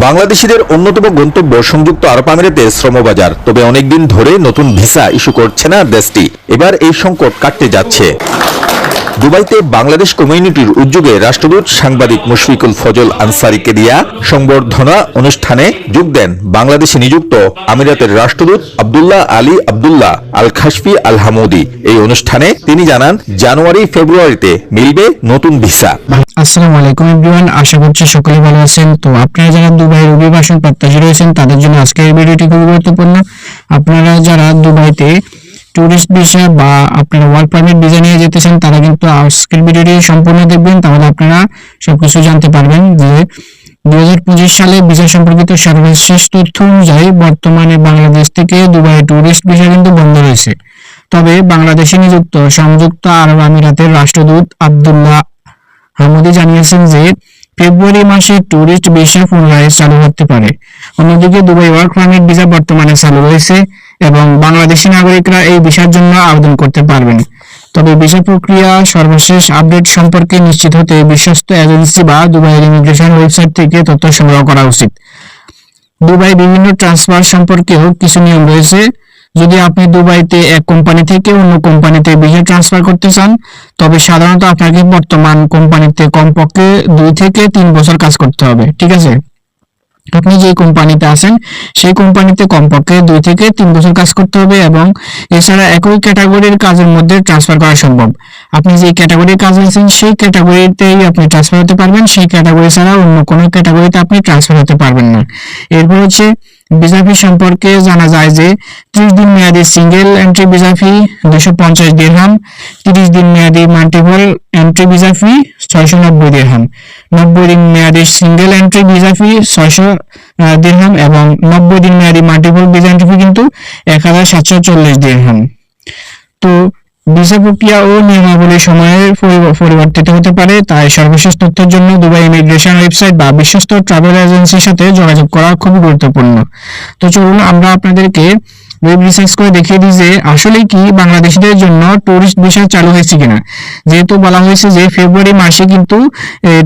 বাংলাদেশিদের অন্যতম গন্তব্য সংযুক্ত আরব আমিরাতের শ্রমবাজার। তবে অনেকদিন ধরে নতুন ভিসা ইস্যু করছে না দেশটি। এবার এই সংকট কাটতে যাচ্ছে। দুবাইতে বাংলাদেশ কমিউনিটির উদ্যোগে রাষ্ট্রদূত সাংবাদিক মুশফিকুল ফজল আনসারিকে দিয়া সংবর্ধনা অনুষ্ঠানে যোগ দেন বাংলাদেশে নিযুক্ত আমিরাতের রাষ্ট্রদূত Abdullah Ali Abdullah Al Khasfi Al Hamudi এই অনুষ্ঠানে তিনি জানান, জানুয়ারি, ফেব্রুয়ারিতে মিলবে নতুন ভিসা। আসসালামু আলাইকুম এভরিওয়ান, আশা করছি সকলে ভালো আছেন। তো আপনারা যারা দুবাইয়ের অভিবাসন প্রত্যাশী রয়েছেন, তাদের জন্য আজকের ভিডিওটি খুবই গুরুত্বপূর্ণ। আপনারা যারা দুবাইতে ট্যুরিস্ট ভিসা বা আপনারা ওয়ার্ক পারমিট ভিসা নিয়ে যেতেছেন তারা কিন্তু আজকের ভিডিওটি সম্পূর্ণ দেখবেন। তাহলে আপনারা সবকিছু জানতে পারবেন যে দুই সালে ভিসা সম্পর্কিত সর্বশেষ তথ্য অনুযায়ী বর্তমানে বাংলাদেশ থেকে দুবাই ট্যুরিস্ট ভিসা কিন্তু বন্ধ রয়েছে। তবে বাংলাদেশে নিযুক্ত সংযুক্ত আরব আমিরাতের রাষ্ট্রদূত আব্দুল্লাহ হামুদি জানিয়েছেন যে ফেব্রুয়ারি মাসে ট্যুরিস্ট ভিসা পুনরায় চালু হতে পারে। অন্যদিকে দুবাই ওয়ার্ক পারমিট ভিসা বর্তমানে চালু রয়েছে। এবং বাংলাদেশি নাগরিকরা এই ভিসার জন্য আবেদন করতে পারবেন। তবে ভিসা প্রক্রিয়া সর্বশেষ আপডেট সম্পর্কে নিশ্চিত হতে বিশ্বস্ত এজেন্সি বা দুবাইয়ের ইমিগ্রেশন ওয়েবসাইট থেকে তথ্য সংগ্রহ করা উচিত। দুবাই বিভিন্ন ট্রান্সফার সম্পর্কেও কিছু নিয়ম রয়েছে। যদি আপনি দুবাইতে এক কোম্পানি থেকে অন্য কোম্পানিতে ভিসা ট্রান্সফার করতে চান, তবে সাধারণত আপনাকে বর্তমান কোম্পানিতে কমপক্ষে দুই থেকে তিন বছর কাজ করতে হবে, ঠিক আছে? আপনি যে কোম্পানিতে আছেন, সেই কোম্পানিতে কমপক্ষে দুই থেকে তিন বছর কাজ করতে হবে এবং এছাড়া একই ক্যাটাগরির কাজের মধ্যে ট্রান্সফার করা সম্ভব। আপনি যে ক্যাটাগরির কাজ আছেন, সেই ক্যাটাগরিতেই আপনি ট্রান্সফার হতে পারবেন, সেই ক্যাটাগরি ছাড়া অন্য কোনো ক্যাটাগরিতে আপনি ট্রান্সফার হতে পারবেন না। এরপর হচ্ছে ভিসা ফি সম্পর্কে জানা যায় যে ত্রিশ দিন মেয়াদী সিঙ্গেল এন্ট্রি ভিসা ফি দুশো পঞ্চাশ দিরহাম তিরিশ দিন মেয়াদী মাল্টিপল এন্ট্রি ভিসা ফি ছয়শো নব্বই দিরহাম নব্বই দিন মেয়াদী সিঙ্গেল এন্ট্রি ভিসা ফি ছয়শো দিরহাম এবং নব্বই দিন মেয়াদী মাল্টিপল ভিসা এন্ট্রি ফি কিন্তু এক হাজার সাতশো চল্লিশ দিরহাম তো ভিসা প্রক্রিয়া ও নিয়মাবলী সময়ের পরিবর্তিত হতে পারে, তাই সর্বশেষ তথ্যের জন্য দুবাই ইমিগ্রেশন ওয়েবসাইট বা বিশ্বস্ত ট্রাভেল এজেন্সির সাথে যোগাযোগ করা খুবই গুরুত্বপূর্ণ। তো চলুন আমরা আপনাদেরকে ওয়েব রিসার্চ করে দেখিয়ে দিই যে আসলে কি বাংলাদেশিদের জন্য টুরিস্ট ভিসা চালু হয়েছে কিনা। যেহেতু বলা হয়েছে যে ফেব্রুয়ারি মাসে কিন্তু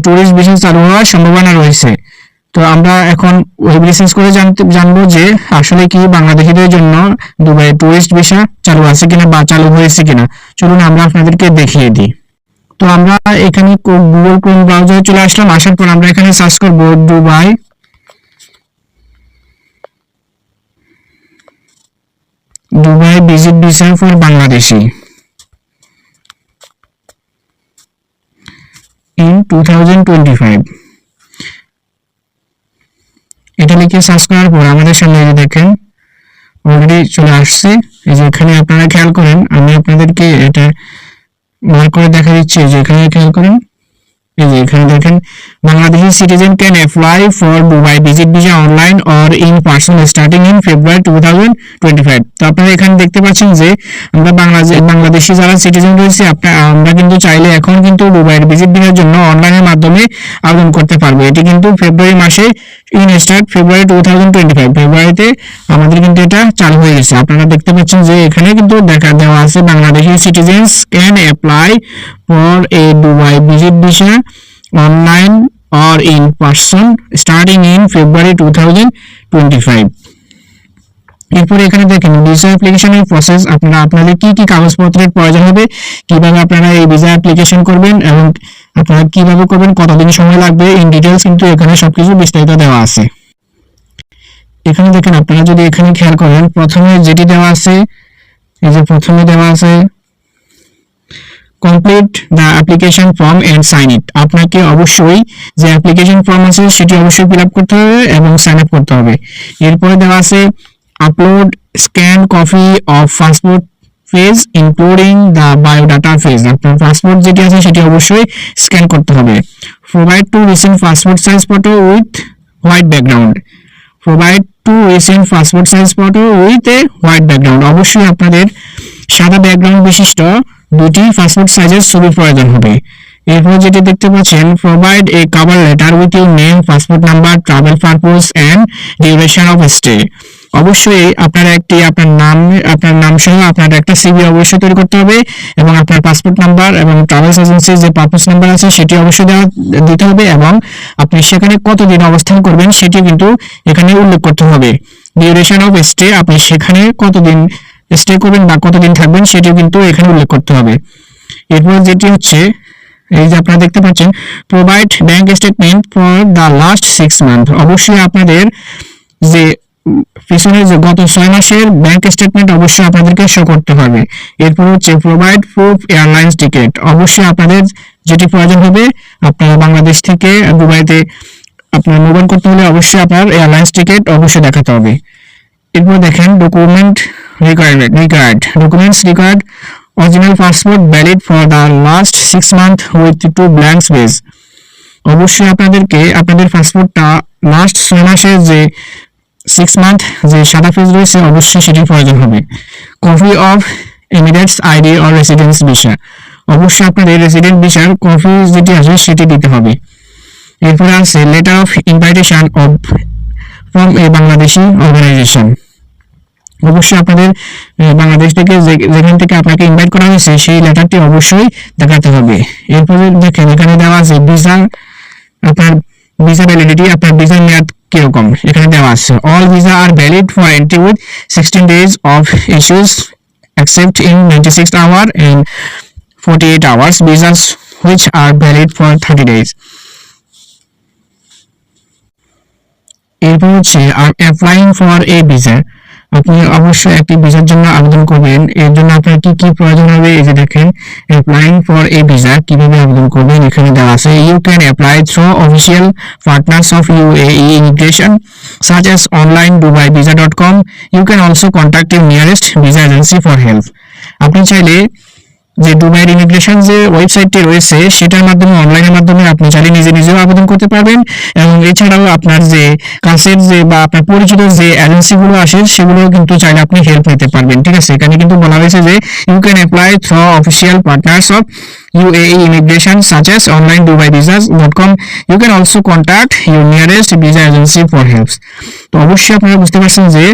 টুরিস্ট ভিসা চালু হওয়ার সম্ভাবনা রয়েছে। তো আমরা এখন ওয়েব রিসার্চ করে জানতে, জানব যে আসলে কি বাংলাদেশিদের জন্য দুবাই টুরিস্ট ভিসা চালু আছে কিনা বা চালু হয়েছে কিনা। চলুন আমরা আপনাদেরকে দেখিয়ে দিই। তো আমরা এখানে গুগল ক্রোম ব্রাউজারে চলে আসলাম। আসার পর আমরা এখানে সার্চ করব Dubai. Dubai visit visa for Bangladeshi. Two thousand twenty five এটা লিখে সার্চ করার পর আমাদের সামনে এই দেখেন অলরেডি চলে আসছে। এই যে এখানে আপনারা খেয়াল করেন, আমি আপনাদেরকে এটা মার্ক করে দেখা দিচ্ছি যে এখানে খেয়াল করেন। এই যে এখানে দেখেন, Bangladeshi citizen can apply for Dubai visit visa online or in person starting in February two thousand twenty five তো আপনারা এখানে দেখতে পাচ্ছেন যে আমরা বাংলাদেশ, বাংলাদেশি যারা সিটিজেন রয়েছে আপনারা আমরা কিন্তু চাইলে এখন কিন্তু দুবাইয়ের ভিজিট ভিসার জন্য অনলাইনের মাধ্যমে আবেদন করতে পারব। এটি কিন্তু ফেব্রুয়ারি মাসে in start February two thousand twenty five ফেব্রুয়ারিতে আমাদের কিন্তু এটা চালু হয়ে গেছে। আপনারা দেখতে পাচ্ছেন যে এখানে কিন্তু দেখা দেওয়া আছে Bangladeshi citizens can apply for a Dubai visit visa online or in person starting in February 2025 এরপরে এখানে দেখেন ভিসা অ্যাপ্লিকেশনের প্রসেস আপনারা আপনাদের কি কি কাগজপত্রের প্রয়োজন হবে, কীভাবে আপনারা এই ভিসা অ্যাপ্লিকেশন করবেন এবং আপনারা কীভাবে করবেন, কতদিন সময় লাগবে ইন ডিটেলস কিন্তু এখানে সবকিছু বিস্তারিত দেওয়া আছে। এখানে দেখেন, আপনারা যদি এখানে খেয়াল করেন, প্রথমে যেটি দেওয়া আছে, এই যে প্রথমে দেওয়া আছে complete the application form and sign it আপনাকে অবশ্যই যে অ্যাপ্লিকেশন ফর্ম আছে, সেটি অবশ্যই ফিল করতে হবে এবং সাইন আপ করতে হবে। এরপরে দেওয়া আছে upload scan copy of passport page including the biodata page আপনার পাসপোর্ট যেটি আছে সেটি অবশ্যই স্ক্যান করতে হবে। Provide two recent passport size photo with white background provide two recent passport size photo with a white background অবশ্যই আপনাদের সাদা ব্যাকগ্রাউন্ড বিশিষ্ট দুটি পাসপোর্ট সাইজের ছবি প্রয়োজন হবে। এরপর যেটি দেখতে পাচ্ছেন provide a cover letter with your name passport number travel purpose and duration of stay অবশ্যই আপনার একটি, আপনার নাম আপনার নাম সহ আপনার একটা সিভি অবশ্যই তৈরি করতে হবে এবং আপনার পাসপোর্ট নাম্বার এবং ট্রাভেলস এজেন্সির যে পারপাস নাম্বার আছে সেটি অবশ্যই দেওয়া, দিতে হবে এবং আপনি সেখানে কতদিন অবস্থান করবেন সেটি কিন্তু এখানে উল্লেখ করতে হবে। ডিউরেশন অফ স্টে আপনি সেখানে কতদিন স্টে করবেন বা কতদিন থাকবেন সেটিও কিন্তু এখানে উল্লেখ করতে হবে। এরপর যেটি হচ্ছে এই যে আপনারা দেখতে পাচ্ছেন provide bank statement for the last six month অবশ্যই আপনাদের যে পিছনে যে গত ছয় মাসের ব্যাংক স্টেটমেন্ট অবশ্যই আপনাদেরকে শো করতে হবে। এরপর হচ্ছে প্রোভাইড প্রুফ এয়ারলাইন্স টিকিট অবশ্যই আপনাদের যেটি প্রয়োজন হবে, আপনারা বাংলাদেশ থেকে দুবাইতে আপনার মোবাইল করতে হলে অবশ্যই আপনার এয়ারলাইন্স টিকিট অবশ্যই দেখাতে হবে। এরপর দেখেন document requirement required documents required original passport valid for the last six month with two blank space অবশ্যই আপনাদেরকে আপনাদের পাসপোর্টটা লাস্ট ছয় মাসের যে সিক্স মান্থ যে সাদা পেজ রয়েছে, অবশ্যই সেটি প্রয়োজন হবে। Copy of Emirates ID or residence visa অবশ্যই আপনাদের রেসিডেন্ট ভিসার কপি যেটি আছে, সেটি দিতে হবে। এরপরে আছে letter of invitation of from a Bangladeshi organization অবশ্যই আপনাদের বাংলাদেশ থেকে যেখান থেকে আপনাকে ইনভাইট করা হয়েছে, সেই লেটারটি অবশ্যই দেখাতে হবে। এরপরে দেখেন, এখানে দেওয়া আছে ভিসা আপনার ভিসা ভ্যালিডিটি আপনার ভিসার মেয়াদ কীরকম? এখানে দেওয়া আছে all visa are valid for entry with sixteen days of issues except in 96 hour and 48 hours, visas which are valid for 30 days. এরপর হচ্ছে অ্যাপ্লাইং ফর এ ভিসা আপনি অবশ্যই একটি ভিসার জন্য আবেদন করবেন। এর জন্য আপনার কি কি প্রয়োজন হবে? এই যে দেখেন অ্যাপ্লাইং ফর এ ভিসা কীভাবে আবেদন করবেন এখানে দেওয়া আছে। You can apply through official partners of UAE immigration such as online Dubai visa dot com you can also contact your nearest visa agency for help আপনি চাইলে যে দুবাইয়ের ইমিগ্রেশন যে ওয়েবসাইটটি রয়েছে, সেটার মাধ্যমে অনলাইনের মাধ্যমে আপনি চাইলে নিজে নিজেও আবেদন করতে পারবেন। এবং এছাড়াও আপনার যে কাছের যে বা আপনার পরিচিত যে এজেন্সিগুলো আসে সেগুলো কিন্তু চাইলে আপনি হেল্প নিতে পারবেন। ঠিক আছে? এখানে কিন্তু বলা হয়েছে যে you can apply through official partners of UAE immigration such as online dubaivisas.com you can also contact your nearest visa agency for help. তো অবশ্যই আপনারা বুঝতে পারছেন যে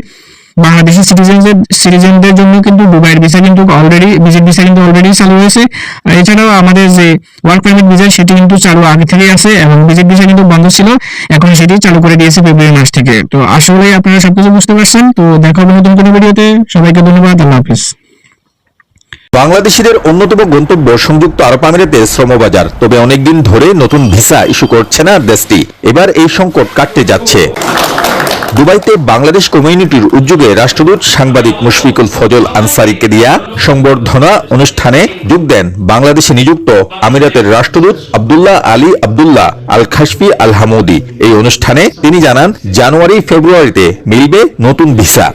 বাংলাদেশের সিটিজেনদের সিটিজেনদের জন্য কিন্তু দুবাইয়ের ভিসা কিন্তু অলরেডি ভিজিট ভিসা কিন্তু অলরেডি চালু হয়েছে। আর এছাড়াও আমাদের যে ওয়ার্ক পারমিট ভিসা সেটি কিন্তু চালু আগে থেকেই আছে এবং ভিজিট ভিসা কিন্তু বন্ধ ছিল। এখন সেটি চালু করে দিয়েছে ফেব্রুয়ারি মাস থেকে। তো আসলে আপনারা সবকিছু বুঝতে পারছেন। তো দেখা হবে নতুন কোনো ভিডিওতে। সবাইকে ধন্যবাদ। আল্লাহ হাফিজ। বাংলাদেশিদের অন্যতম গন্তব্য সংযুক্ত আরব আমিরাতের শ্রমবাজার। তবে অনেকদিন ধরে নতুন ভিসা ইস্যু করছে না দেশটি। এবার এই সংকট কাটতে যাচ্ছে। দুবাইতে বাংলাদেশ কমিউনিটির উদ্যোগে রাষ্ট্রদূত সাংবাদিক মুশফিকুল ফজল আনসারিকে দিয়া সংবর্ধনা অনুষ্ঠানে যোগ দেন বাংলাদেশে নিযুক্ত আমিরাতের রাষ্ট্রদূত Abdullah Ali Abdullah Al Khasfi Al Hamudi এই অনুষ্ঠানে তিনি জানান জানুয়ারি ফেব্রুয়ারিতে মিলবে নতুন visa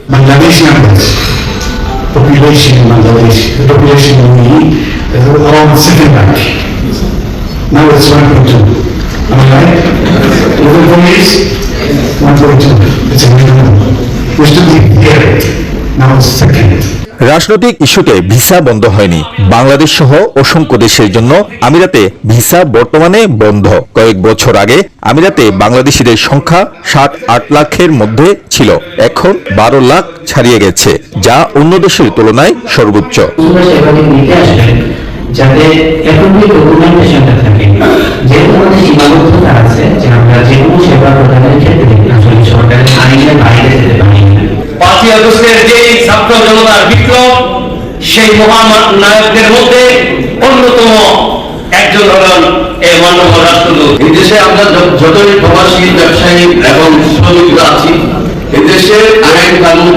population in Bangladesh, the population in UAE is around 7 lakh. Now it's 1.2. Am I right? রাজনৈতিক ইস্যুতে ভিসা বন্ধ হয়নি। বাংলাদেশ সহ অসংখ্য দেশের জন্য আমিরাতে ভিসা বর্তমানে বন্ধ। কয়েক বছর আগে আমিরাতে বাংলাদেশিদের সংখ্যা সাত, আট লাখের মধ্যে ছিল। এখন বারো লাখ ছাড়িয়ে গেছে, যা অন্য দেশের তুলনায় সর্বোচ্চ। যাতে ডকুমেন্টেশনটা থাকে। যেহেতু আমাদের সীমাবদ্ধতা আছে যে আমরা যে কোনো সেবা প্রদানের ক্ষেত্রে আসলে সরকারের আইনের বাইরে যেতে পারি পাঁচই আগস্টের যে ছাত্র জনতার বিপ্লব সেই মহানায়কদের মধ্যে অন্যতম একজন হলেন এ মানব রাষ্ট্রদূত। এই দেশে আমরা যতই প্রবাসী ব্যবসায়ী এবং শ্রমিকরা আছি এই দেশের আইন কানুন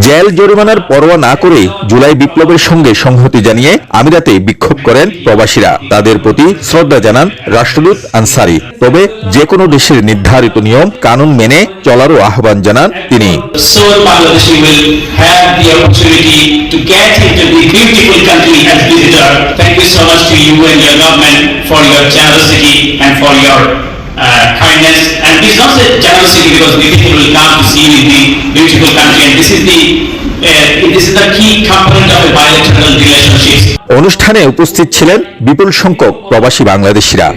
জেল জরিমানার পরোয়া না করে জুলাই বিপ্লবের সঙ্গে সংহতি জানিয়ে আমিরাতে বিক্ষোভ করেন প্রবাসীরা। তাদের প্রতি শ্রদ্ধা জানান রাষ্ট্রদূত আনসারি। তবে যে কোনো দেশের নির্ধারিত নিয়ম কানুন মেনে চলারও আহ্বান জানান তিনি। Uh, kindness. And is not a generosity because the people will come to see the beautiful country and this is the uh. অনুষ্ঠানে উপস্থিত ছিলেন বিপুল সংখ্যক প্রবাসী বাংলাদেশিরা